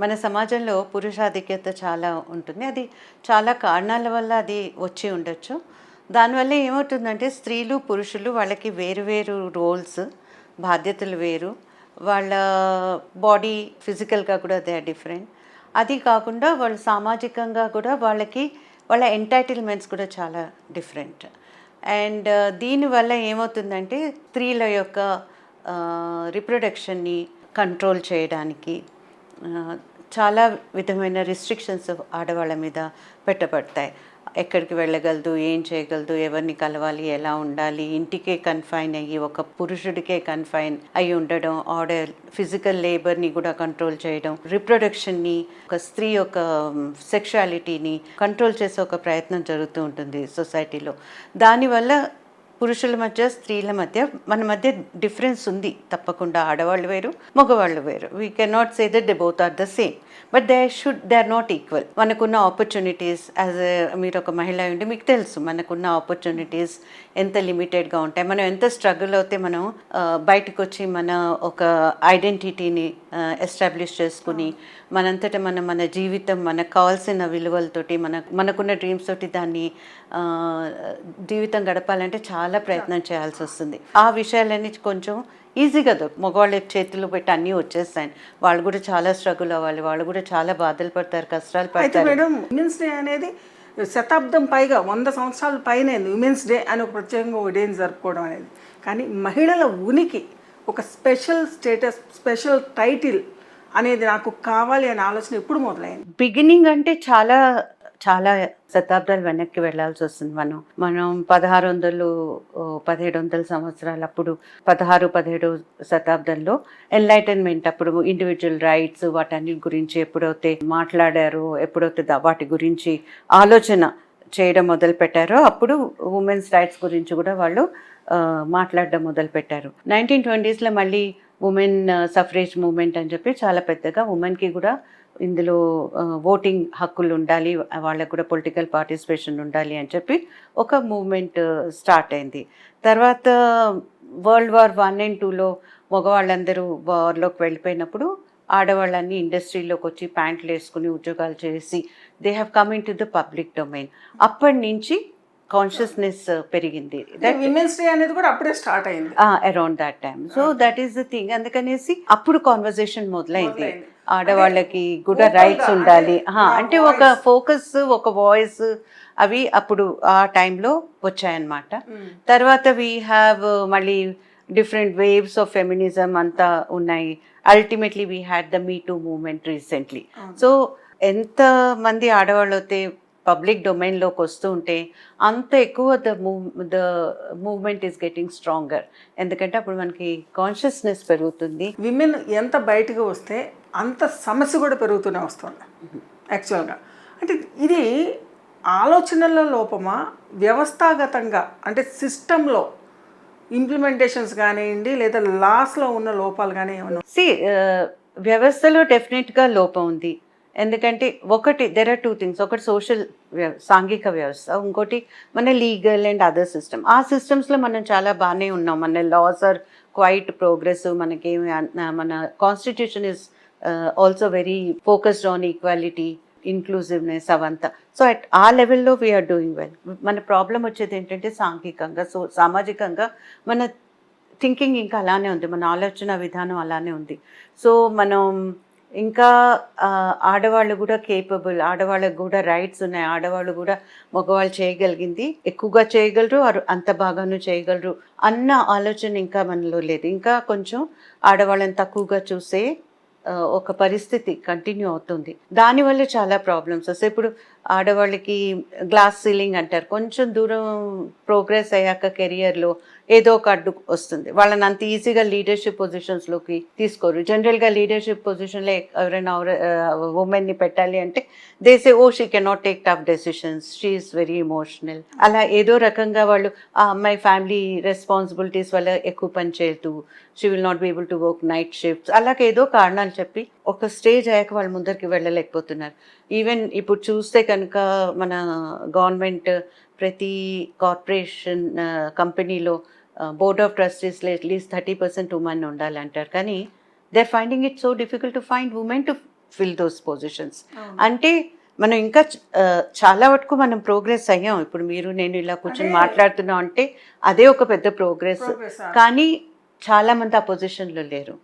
మన సమాజంలో పురుషాధిక్యత చాలా ఉంటుంది. అది చాలా కారణాల వల్ల అది వచ్చి ఉండొచ్చు. దానివల్ల ఏమవుతుందంటే స్త్రీలు పురుషులు వాళ్ళకి వేరు వేరు రోల్స్ బాధ్యతలు వేరు. వాళ్ళ బాడీ ఫిజికల్గా కూడా దే ఆర్ డిఫరెంట్. అది కాకుండా వాళ్ళు సామాజికంగా కూడా వాళ్ళకి వాళ్ళ ఎంటైటిల్మెంట్స్ కూడా చాలా డిఫరెంట్. అండ్ దీనివల్ల ఏమవుతుందంటే స్త్రీల యొక్క రిప్రొడక్షన్ని కంట్రోల్ చేయడానికి చాలా విధమైన రిస్ట్రిక్షన్స్ ఆడవాళ్ళ మీద పెట్టబడతాయి. ఎక్కడికి వెళ్ళగలదు ఏం చేయగలదు ఎవరిని కలవాలి ఎలా ఉండాలి ఇంటికే కన్ఫైన్ అయ్యి ఒక పురుషుడికే కన్ఫైన్ అయి ఉండడం ఆర్డర్ ఫిజికల్ లేబర్ని కూడా కంట్రోల్ చేయడం రిప్రొడక్షన్ని ఒక స్త్రీ యొక్క సెక్షువాలిటీని కంట్రోల్ చేసే ఒక ప్రయత్నం జరుగుతూ ఉంటుంది సొసైటీలో దానివల్ల పురుషుల మధ్య స్త్రీల మధ్య మన మధ్య డిఫరెన్స్ ఉంది. తప్పకుండా ఆడవాళ్ళు వేరు మగవాళ్ళు వేరు. We can not say that they both are the same but they should they are not equal మనకున్న ఆపర్చునిటీస్ యాజ్ మీరు ఒక మహిళ ఉంటే మీకు తెలుసు మనకున్న ఆపర్చునిటీస్ ఎంత లిమిటెడ్గా ఉంటాయి. మనం ఎంత స్ట్రగుల్ అవుతే మనం బయటకు వచ్చి మన ఒక ఐడెంటిటీని ఎస్టాబ్లిష్ చేసుకుని మనంతట మన మన జీవితం మనకు కావాల్సిన విలువలతోటి మన మనకున్న డ్రీమ్స్ తోటి దాన్ని జీవితం గడపాలంటే చాలా ప్రయత్నం చేయాల్సి వస్తుంది. ఆ విషయాలన్నీ కొంచెం ఈజీగా దొరుకు మగవాళ్ళ చేతిలో పెట్టి అన్నీ వచ్చేస్తాయి. వాళ్ళు కూడా చాలా స్ట్రగుల్ అవ్వాలి. వాళ్ళు కూడా చాలా బాధలు పడతారు కష్టాలు పడతారు. మేడం ఉమెన్స్ డే అనేది శతాబ్దం పైగా వంద సంవత్సరాల పైన ఉమెన్స్ డే అని ఒక ప్రత్యేకంగా ఒక డేని జరుపుకోవడం అనేది. కానీ మహిళల ఉనికి ఒక స్పెషల్ స్టేటస్ స్పెషల్ టైటిల్ అనేది నాకు కావాలి అనే ఆలోచన ఎప్పుడు మొదలైంది? బిగినింగ్ అంటే చాలా చాలా శతాబ్దాలు వెనక్కి వెళ్ళాల్సి వస్తుంది మనం. మనం పదహారు వందలు పదిహేడు వందల సంవత్సరాలు అప్పుడు పదహారు పదిహేడు శతాబ్దంలో ఎన్లైటన్మెంట్ అప్పుడు ఇండివిజువల్ రైట్స్ వాటన్నిటి గురించి ఎప్పుడైతే మాట్లాడారో ఎప్పుడైతే దా- వాటి గురించి ఆలోచన చేయడం మొదలు పెట్టారో అప్పుడు ఉమెన్స్ రైట్స్ గురించి కూడా వాళ్ళు మాట్లాడడం మొదలు పెట్టారు నైన్టీన్ ట్వంటీస్లో మళ్ళీ ఉమెన్ సఫరేజ్ మూమెంట్ అని చెప్పి చాలా పెద్దగా ఉమెన్కి కూడా ఇందులో ఓటింగ్ హక్కులు ఉండాలి వాళ్ళకు కూడా పొలిటికల్ పార్టిసిపేషన్ ఉండాలి అని చెప్పి ఒక మూమెంట్ స్టార్ట్ అయింది. తర్వాత వరల్డ్ వార్ వన్ అండ్ టూలో మగవాళ్ళందరూ వార్లోకి వెళ్ళిపోయినప్పుడు ఆడవాళ్ళని ఇండస్ట్రీలోకి వచ్చి ప్యాంట్లు వేసుకుని ఉద్యోగాలు చేసి they have come in to the public domain అప్పటి నుంచి కాన్షియస్నెస్ పెరిగింది. దట్ విమెన్స్ డే అనేది కూడా అప్పుడే స్టార్ట్ అయింది. Around that time so that is the thing అందుకనేసి అప్పుడు కాన్వర్జేషన్ మొదలైంది. ఆడవాళ్ళకి కూడా రైట్స్ ఉండాలి. అంటే ఒక. ఫోకస్ ఒక వాయిస్ అవి అప్పుడు ఆ టైంలో వచ్చాయన్నమాట. Mm. తర్వాత వీ హ్యావ్ మళ్ళీ డిఫరెంట్ వేవ్స్ ఆఫ్ ఫెమినిజం అంతా ఉన్నాయి. Ultimately we had the me too movement recently so ఎంత మంది ఆడవాళ్ళు అయితే పబ్లిక్ డొమైన్లోకి వస్తూ ఉంటే అంత ఎక్కువ the move the movement is getting stronger. ఎందుకంటే అప్పుడు మనకి కాన్షియస్నెస్ పెరుగుతుంది. విమెన్ ఎంత బయటకు వస్తే అంత సమస్య కూడా పెరుగుతూనే వస్తుంది. యాక్చువల్గా అంటే ఇది ఆలోచనల లోపమా వ్యవస్థాగతంగా అంటే సిస్టంలో ఇంప్లిమెంటేషన్స్ కానివ్వండి లేదా లాస్లో ఉన్న లోపాలు కానీ ఏమైనా సి వ్యవస్థలో డెఫినెట్గా లోపం ఉంది. ఎందుకంటే ఒకటి దెర్ ఆర్ టూ థింగ్స్ ఒకటి సోషల్ సాంఘిక వ్యవస్థ ఇంకోటి మన లీగల్ అండ్ అదర్ సిస్టమ్ ఆ సిస్టమ్స్లో మనం చాలా బాగానే ఉన్నాం. మన లాస్ ఆర్ క్వైట్ ప్రోగ్రెస్ మనకి మన constitution is also very focused on equality inclusiveness అవంతా. సో అట్ ఆ లెవెల్లో వీఆర్ డూయింగ్ వెల్ మన ప్రాబ్లం వచ్చేది ఏంటంటే సాంఘికంగా సో సామాజికంగా మన థింకింగ్ ఇంకా అలానే ఉంది. మన ఆలోచన విధానం అలానే ఉంది. సో మనం ఇంకా ఆడవాళ్ళు కూడా కేపబుల్ ఆడవాళ్ళకు కూడా రైట్స్ ఉన్నాయి. ఆడవాళ్ళు కూడా మగవాళ్ళు చేయగలిగింది. ఎక్కువగా చేయగలరు వారు అంత బాగాను చేయగలరు అన్న ఆలోచన ఇంకా మనలో లేదు. ఇంకా కొంచెం ఆడవాళ్ళని తక్కువగా చూసే ఒక పరిస్థితి కంటిన్యూ అవుతుంది. దానివల్ల చాలా ప్రాబ్లమ్స్ వస్తాయి ఇప్పుడు ఆడవాళ్ళకి గ్లాస్ సీలింగ్ అంటారు. కొంచెం దూరం ప్రోగ్రెస్ అయ్యాక కెరియర్లో ఏదో ఒక అడ్డు వస్తుంది. వాళ్ళని అంత ఈజీగా లీడర్షిప్ పొజిషన్స్లోకి తీసుకోరు. జనరల్గా లీడర్షిప్ పొజిషన్లో ఎవరైనా ఉమెన్ని పెట్టాలి అంటే they say oh she cannot take tough decisions she is very emotional అలా ఏదో రకంగా వాళ్ళు ఆ అమ్మాయి ఫ్యామిలీ రెస్పాన్సిబిలిటీస్ వల్ల ఎక్కువ పని చేయదు. She will not be able to work night shifts అలాగే ఏదో కారణాలు చెప్పి ఒక స్టేజ్ అయ్యాక వాళ్ళు ముందరికి వెళ్ళలేకపోతున్నారు. ఈవెన్ ఇప్పుడు చూస్తే కనుక మన గవర్నమెంట్ ప్రతి కార్పొరేషన్ కంపెనీలో board of ట్రస్టీస్లో at least thirty percent women ఉండాలంటారు. కానీ they are finding it so difficult to find women to fill those positions అంటే మనం ఇంకా చాలా వరకు మనం ప్రోగ్రెస్ అయ్యాం. ఇప్పుడు మీరు నేను ఇలా కూర్చొని మాట్లాడుతున్నాం అంటే అదే ఒక పెద్ద ప్రోగ్రెస్. కానీ చాలా మంది ఆ పొజిషన్లో లేరు.